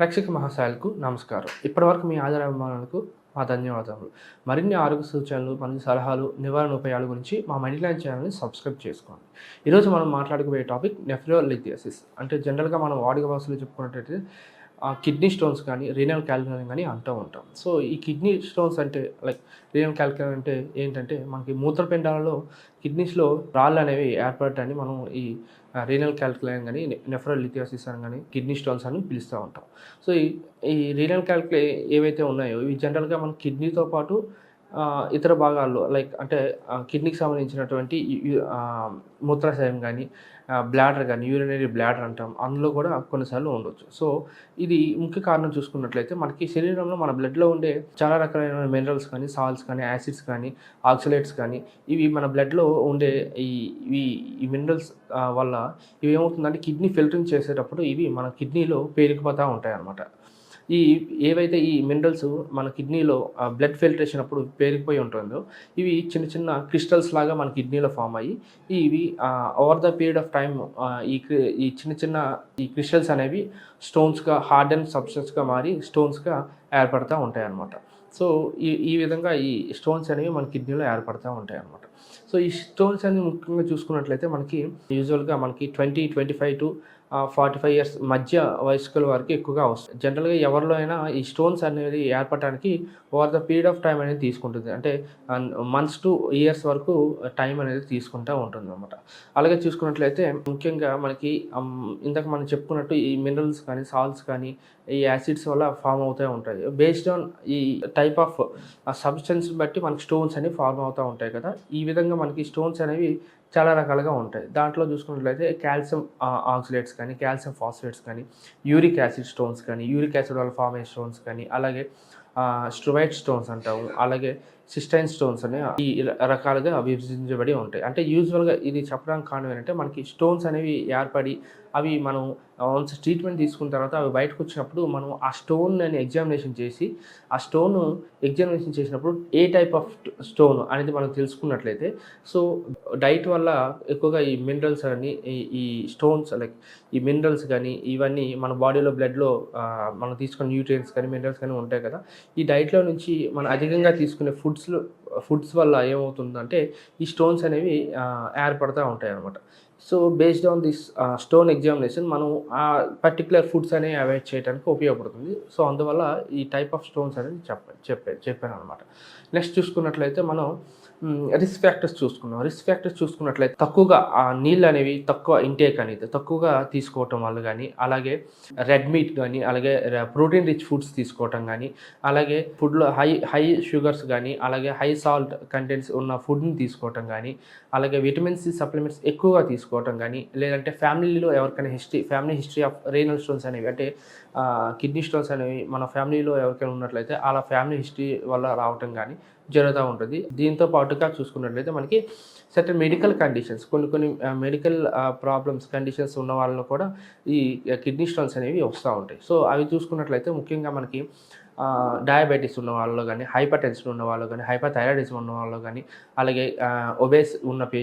రక్షక మహాశయాలకు నమస్కారం. ఇప్పటివరకు మీ ఆధార అభిమానులకు మా ధన్యవాదాలు మరిన్ని ఆరోగ్య సూచనలు మరియు సలహాలు నివారణ ఉపాయాల గురించి మా మైండ్లైన్ ఛానల్ని సబ్స్క్రైబ్ చేసుకోండి. ఈరోజు మనం మాట్లాడుకోబోయే టాపిక్ నెఫ్రోలిథియాసిస్. అంటే జనరల్గా మనం వాడుక భాషలో చెప్పుకున్నట్టయితే కిడ్నీ స్టోన్స్ కానీ రీనల్ క్యాల్కులన్ కానీ అంటూ ఉంటాం. సో ఈ కిడ్నీ స్టోన్స్ అంటే లైక్ రీనల్ క్యాల్కులన్ అంటే ఏంటంటే మనకి మూత్రపిండాలలో కిడ్నీస్లో రాళ్ళు అనేవి ఏర్పడటాన్ని మనం ఈ రీనల్ క్యాల్కులన్ కానీ నెఫ్రోలిథియాసిస్ అని కానీ కిడ్నీ స్టోన్స్ అని పిలుస్తూ ఉంటాం. సో ఈ ఈ రీనల్ క్యాల్కులే ఏవైతే ఉన్నాయో ఇవి జనరల్గా మన కిడ్నీతో పాటు ఇతర భాగాల్లో లైక్ అంటే కిడ్నీకి సంబంధించినటువంటి మూత్రాశయం కానీ బ్లాడర్ కానీ యూరినరీ బ్లాడర్ అంటాం అందులో కూడా కొన్నిసార్లు ఉండొచ్చు. సో ఇది ముఖ్య కారణం చూసుకున్నట్లయితే మనకి శరీరంలో మన బ్లడ్లో ఉండే చాలా రకాలైన మినరల్స్ కానీ సాల్ట్స్ కానీ యాసిడ్స్ కానీ ఆక్సిలేట్స్ కానీ ఇవి మన బ్లడ్లో ఉండే ఈ ఈ మినరల్స్ వల్ల ఇవి ఏమవుతుందంటే కిడ్నీ ఫిల్టరింగ్ చేసేటప్పుడు ఇవి మన కిడ్నీలో పేరుకుపోతూ ఉంటాయి అన్నమాట ఈ ఏవైతే ఈ మినరల్స్ మన కిడ్నీలో బ్లడ్ ఫిల్టరేషన్ అప్పుడు పేరుకుపోయి ఉంటుందో ఇవి చిన్న చిన్న క్రిస్టల్స్ లాగా మన కిడ్నీలో ఫామ్ అయ్యి ఇవి over the period of time ఈ ఈ చిన్న చిన్న ఈ క్రిస్టల్స్ అనేవి స్టోన్స్గా హార్డ్ అండ్ సబ్స్టెన్స్గా మారి స్టోన్స్గా ఏర్పడుతూ ఉంటాయి అన్నమాట సో ఈ ఈ విధంగా ఈ స్టోన్స్ అనేవి మన కిడ్నీలో ఏర్పడుతూ ఉంటాయి అన్నమాట సో ఈ స్టోన్స్ అనేవి ముఖ్యంగా చూసుకున్నట్లయితే మనకి యూజువల్గా మనకి twenty twenty five to forty five years మధ్య వయస్కుల వారికి ఎక్కువగా వస్తుంది జనరల్గా ఎవరిలో అయినా ఈ స్టోన్స్ అనేది ఏర్పడటానికి over the period of time అనేది తీసుకుంటుంది. అంటే మంత్స్ టు ఇయర్స్ వరకు టైం అనేది తీసుకుంటూ ఉంటుంది అనమాట అలాగే చూసుకున్నట్లయితే ముఖ్యంగా మనకి ఇందాక మనం చెప్పుకున్నట్టు ఈ మినరల్స్ కానీ సాల్ట్స్ కానీ ఈ యాసిడ్స్ వల్ల ఫామ్ అవుతూ ఉంటాయి. బేస్డ్ ఆన్ ఈ టైప్ ఆఫ్ సబ్స్టెన్స్ బట్టి మనకి స్టోన్స్ అనేవి ఫామ్ అవుతూ ఉంటాయి కదా. ఈ విధంగా మనకి స్టోన్స్ అనేవి చాలా రకాలుగా ఉంటాయి. దాంట్లో చూసుకున్నట్లయితే కాల్షియం ఆక్సిలేట్స్ కానీ కాల్షియం ఫాస్ఫేట్స్ కానీ యూరిక్ యాసిడ్ స్టోన్స్ కానీ యూరిక్ యాసిడ్ వల్ల ఫామ్ అయ్యే స్టోన్స్ కానీ అలాగే స్ట్రువైట్ స్టోన్స్ అంటాము అలాగే సిస్టైన్ స్టోన్స్ అనే ఈ రకాలుగా విభజించబడి ఉంటాయి. అంటే యూజువల్గా ఇది చెప్పడానికి కారణం ఏంటంటే మనకి స్టోన్స్ అనేవి ఏర్పడి అవి మనం వన్స్ ట్రీట్మెంట్ తీసుకున్న తర్వాత అవి బయటకు వచ్చినప్పుడు మనం ఆ స్టోన్ అని ఎగ్జామినేషన్ చేసి ఆ స్టోన్ ఎగ్జామినేషన్ చేసినప్పుడు ఏ టైప్ ఆఫ్ స్టోన్ అనేది మనం తెలుసుకున్నట్లయితే సో డైట్ వల్ల ఎక్కువగా ఈ మినరల్స్ అని ఈ- ఈ స్టోన్స్ లైక్ ఈ మినరల్స్ కానీ ఇవన్నీ మన బాడీలో బ్లడ్లో మనం తీసుకున్న న్యూట్రియన్స్ కానీ మినరల్స్ కానీ ఉంటాయి కదా ఈ డైట్లో నుంచి మనం అధికంగా తీసుకునే ఫుడ్స్లో ఫుడ్స్ వల్ల ఏమవుతుందంటే ఈ స్టోన్స్ అనేవి ఏర్పడతా ఉంటాయి అనమాట so based on this stone examination మనం ఆ పర్టికులర్ ఫుడ్స్ అనేవి అవాయిడ్ చేయడానికి ఉపయోగపడుతుంది. సో అందువల్ల ఈ టైప్ ఆఫ్ స్టోన్స్ అనేది చెప్ప చెప్పే చెప్పాను అనమాట నెక్స్ట్ చూసుకున్నట్లయితే మనం రిస్క్ ఫ్యాక్టర్స్ చూసుకున్నాం. రిస్క్ ఫ్యాక్టర్స్ చూసుకున్నట్లయితే తక్కువగా ఆ నీళ్ళు అనేవి తక్కువ ఇంటేక్ అనేది తక్కువగా తీసుకోవటం వల్ల కానీ అలాగే రెడ్ మీట్ కానీ అలాగే ప్రోటీన్ రిచ్ ఫుడ్స్ తీసుకోవటం కానీ అలాగే ఫుడ్లో హై హై షుగర్స్ కానీ అలాగే హై సాల్ట్ కంటెంట్స్ ఉన్న ఫుడ్ని తీసుకోవటం కానీ అలాగే విటమిన్ సి సప్లిమెంట్స్ ఎక్కువగా తీసుకోవటం కానీ లేదంటే ఫ్యామిలీలో ఎవరికైనా history family history of renal stones అనేవి అంటే కిడ్నీ స్టోన్స్ అనేవి మన ఫ్యామిలీలో ఎవరికైనా ఉన్నట్లయితే అలా ఫ్యామిలీ హిస్టరీ వల్ల రావటం కానీ జరుగుతూ ఉంటుంది. దీంతో పాటుగా చూసుకున్నట్లయితే మనకి సర్టన్ మెడికల్ కండిషన్స్ కొన్ని కొన్ని మెడికల్ ప్రాబ్లమ్స్ కండిషన్స్ ఉన్న వాళ్ళలో కూడా ఈ కిడ్నీ స్టోన్స్ అనేవి వస్తూ ఉంటాయి. సో అవి చూసుకున్నట్లయితే ముఖ్యంగా మనకి డయాబెటీస్ ఉన్న వాళ్ళు కానీ హైపర్ టెన్షన్ ఉన్న వాళ్ళు కానీ హైపర్ థైరాయిడిజం ఉన్న వాళ్ళు కానీ అలాగే ఒబేస్ ఉన్న పే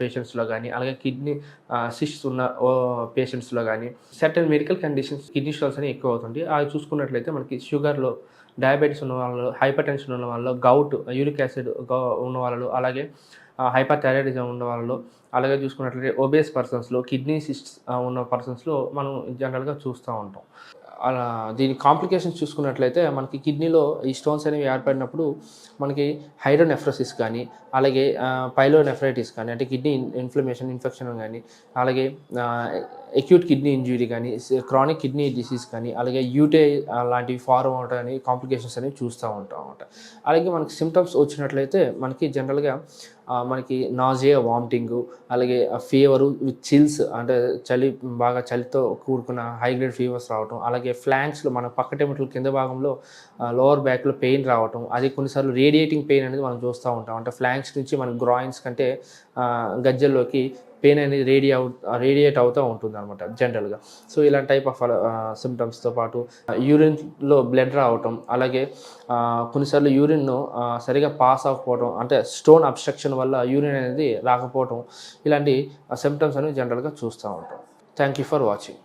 పేషెంట్స్లో కానీ అలాగే కిడ్నీ సిస్ట్స్ ఉన్న పేషెంట్స్లో కానీ certain medical conditions kidney stones అనేవి ఎక్కువ అవుతుంది అవి చూసుకున్నట్లయితే మనకి షుగర్లో డయాబెటీస్ ఉన్న వాళ్ళు హైపర్ టెన్షన్ ఉన్న వాళ్ళు గౌట్ యూరిక్ యాసిడ్ ఉన్న వాళ్ళు అలాగే హైపర్ థైరాయిడిజం ఉన్న వాళ్ళు అలాగే చూసుకున్నట్లయితే ఒబేస్ పర్సన్స్లో కిడ్నీ సిస్ట్స్ ఉన్న పర్సన్స్లో మనం జనరల్గా చూస్తూ ఉంటాం. అలా దీని కాంప్లికేషన్స్ చూసుకున్నట్లయితే మనకి కిడ్నీలో ఈ స్టోన్స్ అనేవి ఏర్పడినప్పుడు మనకి హైడ్రోనెఫ్రోసిస్ కానీ అలాగే పైలోనెఫ్రైటిస్ కానీ అంటే కిడ్నీ ఇన్ఫ్లమేషన్ ఇన్ఫెక్షన్ కానీ అలాగే అక్యూట్ కిడ్నీ ఇంజురీ కానీ క్రానిక్ కిడ్నీ డిసీజ్ కానీ అలాగే యూటే లాంటివి ఫార్మ్ అవటం అని కాంప్లికేషన్స్ అనేవి చూస్తూ ఉంటాం అనమాట అలాగే మనకి సిమ్టమ్స్ వచ్చినట్లయితే మనకి జనరల్గా మనకి నాజియా వామిటింగ్ అలాగే ఫీవరు విత్ చిల్స్ అంటే చలి బాగా చలితో కూడుకున్న హై గ్రేడ్ ఫీవర్స్ రావటం అలాగే అలాగే ఫ్లాంక్స్లో మన పక్కటెమిటల కింద భాగంలో లోవర్ బ్యాక్లో పెయిన్ రావటం అది కొన్నిసార్లు రేడియేటింగ్ పెయిన్ అనేది మనం చూస్తూ ఉంటాం. అంటే ఫ్లాంక్స్ నుంచి మన గ్రాయిన్స్ కంటే గజ్జల్లోకి పెయిన్ అనేది రేడియ రేడియేట్ అవుతూ ఉంటుంది అనమాట జనరల్గా సో ఇలాంటి టైప్ ఆఫ్ సిమ్టమ్స్తో పాటు యూరిన్లో బ్లడ్ రావటం అలాగే కొన్నిసార్లు యూరిన్ను సరిగా పాస్ అవ్వకపోవడం అంటే స్టోన్ అబ్స్ట్రక్షన్ వల్ల యూరిన్ అనేది రాకపోవడం ఇలాంటి సిమ్టమ్స్ అనేవి జనరల్గా చూస్తూ ఉంటాం. Thank you for watching